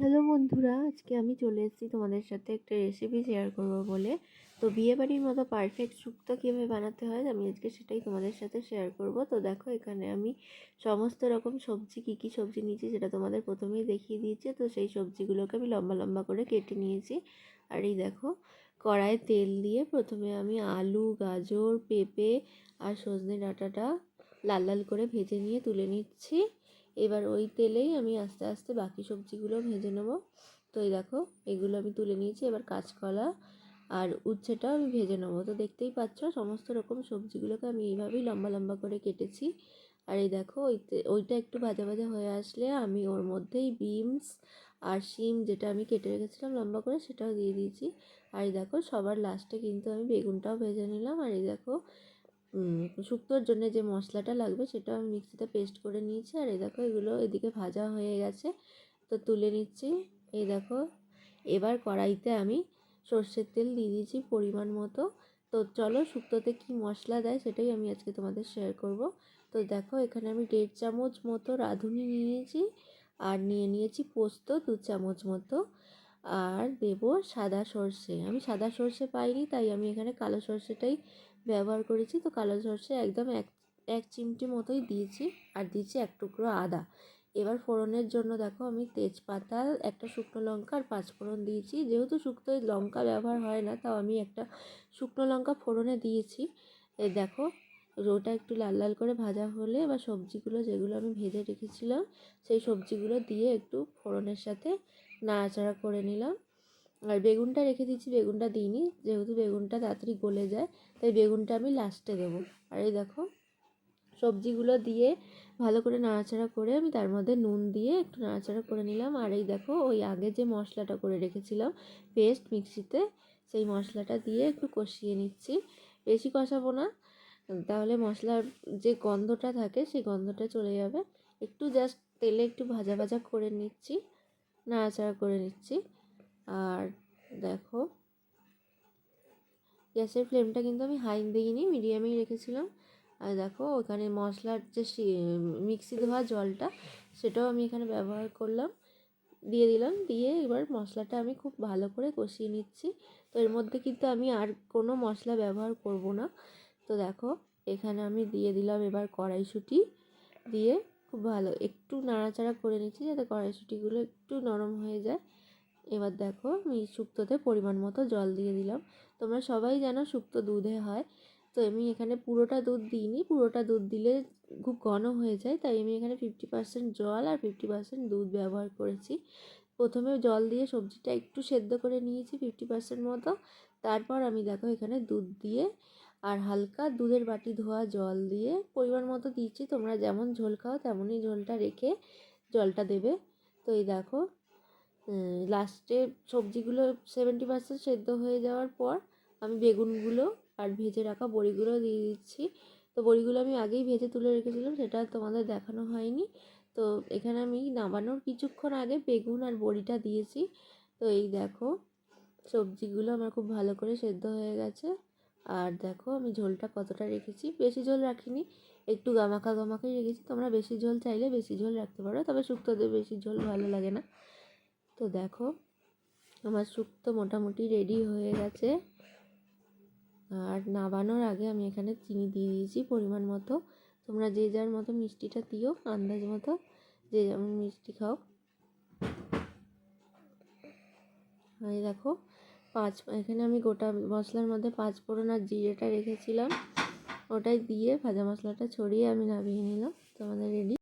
Hello বন্ধুরা, আজকে আমি চলে এসেছি তোমাদের সাথে একটা রেসিপি শেয়ার করব বলে। তো বিয়েবাড়ির মতো পারফেক্ট শুক্তো কীভাবে বানাতে হয় আমি আজকে সেটাই তোমাদের সাথে শেয়ার করব। তো দেখো এখানে আমি সমস্ত রকম সবজি, কী কী সবজি নিয়েছি সেটা তোমাদের প্রথমেই দেখিয়ে দিয়েছে। তো সেই সবজিগুলোকে আমি লম্বা লম্বা করে কেটে নিয়েছি। আর এই দেখো কড়ায় তেল দিয়ে প্রথমে আমি আলু, গাজর, পেঁপে আর সজনে ডাঁটাটা লাল লাল করে ভেজে নিয়ে তুলে নিচ্ছি। এবার ওই তেলেই আমি আস্তে আস্তে বাকি সবজিগুলো ভেজে নেব। তো এই দেখো, এগুলো আমি তুলে নিয়েছি। এবার কাঁচকলা আর উচ্ছেটাও আমি ভেজে নেব। তো দেখতেই পাচ্ছ, সমস্ত রকম সবজিগুলোকে আমি এইভাবেই লম্বা লম্বা করে কেটেছি। আর এই দেখো, ওই ওইটা একটু ভাজা ভাজা হয়ে আসলে আমি ওর মধ্যেই বিনস আর শিম যেটা আমি কেটে রেখেছিলাম লম্বা করে, সেটাও দিয়ে দিয়েছি। আর এই দেখো, সবার লাস্টে কিন্তু আমি বেগুনটাও ভেজে নিলাম। আর এই দেখো শুক্তোর জন্য যে মশলাটা লাগবে সেটা আমি মিক্সিতে পেস্ট করে নিয়েছি। আর এই দেখো এগুলো এদিকে ভাজা হয়ে গেছে, তো তুলে নিচ্ছি। এই দেখো, এবার কড়াইতে আমি সর্ষের তেল দিয়ে দিয়েছি পরিমাণ মতো। তো চলো শুক্তোতে কি মশলা দেয় সেটাই আমি আজকে তোমাদের শেয়ার করব। তো দেখো এখানে আমি দেড় চামচ মতো রাঁধুনি নিয়েছি, আর নিয়ে নিয়েছি পোস্ত দু চামচ মতো। আর দেব সাদা সর্ষে। আমি সাদা সর্ষে পাইনি, তাই আমি এখানে কালো সর্ষেটাই ব্যবহার করেছি। তো কালো সর্ষে একদম এক এক চিমটি মতোই দিয়েছি, আর দিয়েছি এক টুকরো আদা। এবার ফোড়নের জন্য দেখো আমি তেজপাতা, একটা শুকনো লঙ্কা আর পাঁচফোড়ন দিয়েছি। যেহেতু শুক্তো লঙ্কা ব্যবহার হয় না, তাও আমি একটা শুকনো লঙ্কা ফোড়নে দিয়েছি। দেখো ওটা একটু লাল লাল করে ভাজা হলে বা সবজিগুলো যেগুলো আমি ভেজে রেখেছিলাম, সেই সবজিগুলো দিয়ে একটু ফোড়নের সাথে নাড়াচাড়া করে নিলাম। আর বেগুনটা রেখে দিচ্ছি বেগুনটা দিইনি। যেহেতু বেগুনটা তাড়াতাড়ি গলে যায়, তাই বেগুনটা আমি লাস্টে দেবো। আর এই দেখো, সবজিগুলো দিয়ে ভালো করে নাড়াচাড়া করে আমি তার মধ্যে নুন দিয়ে একটু নাড়াচাড়া করে নিলাম। আর এই দেখো, ওই আগে যে মশলাটা করে রেখেছিলাম, পেস্ট মিক্সিতে, সেই মশলাটা দিয়ে একটু কষিয়ে নিচ্ছি। বেশি কষাবো না। তাহলে মশলার যে গন্ধটা থাকে, সেই গন্ধটা চলে যাবে। একটু জাস্ট তেলে একটু ভাজা ভাজা করে নিচ্ছি, নাড়াচাড়া করে নিচ্ছি। আর দেখো, গ্যাসের ফ্লেমটা কিন্তু আমি হাই দিইনি মিডিয়ামেই রেখেছিলাম। আর দেখো, ওখানে মশলার যে মিক্সি ধোয়া জলটা, সেটাও আমি এখানে ব্যবহার করলাম। দিয়ে দিলাম, দিয়ে এবার মশলাটা আমি খুব ভালো করে কষিয়ে নিচ্ছি। তো এর মধ্যে কিন্তু আমি আর কোনো মশলা ব্যবহার করব না। তো দেখো, এখানে আমি দিয়ে দিলাম এবার কড়াইশুঁটি। দিয়ে খুব ভালো একটু নাড়াচাড়া করে নিচ্ছি যাতে কড়াইশুঁটিগুলো একটু নরম হয়ে যায়। এবার দেখো, আমি শুক্তোতে পরিমাণ মতো জল দিয়ে দিলাম। তোমরা সবাই জানো শুক্তো দুধে হয়। তো আমি এখানে পুরোটা দুধ দিইনি, পুরোটা দুধ দিলে খুব ঘন হয়ে যায়। তাই আমি এখানে ফিফটি পার্সেন্ট জল আর ফিফটি পার্সেন্ট দুধ ব্যবহার করেছি। প্রথমে জল দিয়ে সবজিটা একটু সেদ্ধ করে নিয়েছি ফিফটি পার্সেন্ট মতো। তারপর আমি দেখো এখানে দুধ দিয়ে আর হালকা দুধের বাটি ধোয়া জল দিয়ে পরিমাণ মতো দিচ্ছি। তোমরা যেমন ঝোল খাও তেমনই ঝোলটা রেখে জলটা দেবে। তো এই দেখো লাস্টে সবজিগুলো সেভেন্টি পার্সেন্ট সেদ্ধ হয়ে যাওয়ার পর আমি বেগুনগুলো আর ভেজে রাখা বড়িগুলো দিয়ে দিচ্ছি। তো বড়িগুলো আমি আগেই ভেজে তুলে রেখেছিলাম, সেটা তোমাদের দেখানো হয়নি। তো এখানে আমি নামানোর কিছুক্ষণ আগে বেগুন আর বড়িটা দিয়েছি। তো এই দেখো, সবজিগুলো আমার খুব ভালো করে সেদ্ধ হয়ে গেছে। আর দেখো আমি ঝোলটা কতটা রেখেছি? বেশি ঝোল রাখিনি। একটু গামাখা গামাখাই রেখেছি। তোমরা বেশি ঝোল চাইলে বেশি ঝোল রাখতে পারো, তবে শুক্তোতে বেশি ঝোল ভালো লাগে না। তো দেখো, আমার শুক্তো মোটামুটি রেডি হয়ে গেছে। আর নাবানোর আগে আমি এখানে চিনি দিয়ে দিয়েছি পরিমাণ মতো। তোমরা যে যার মতো মিষ্টিটা দিও, আন্দাজ মতো যে যেমন মিষ্টি খাও। এই দেখো পাঁচ, এখানে আমি গোটা মশলার মধ্যে পাঁচ ফোড়ন আর জিরেটা রেখেছিলাম। ওটাই দিয়ে ভাজা মশলাটা ছড়িয়ে আমি নামিয়ে নিলাম। তোমাদের রেডি?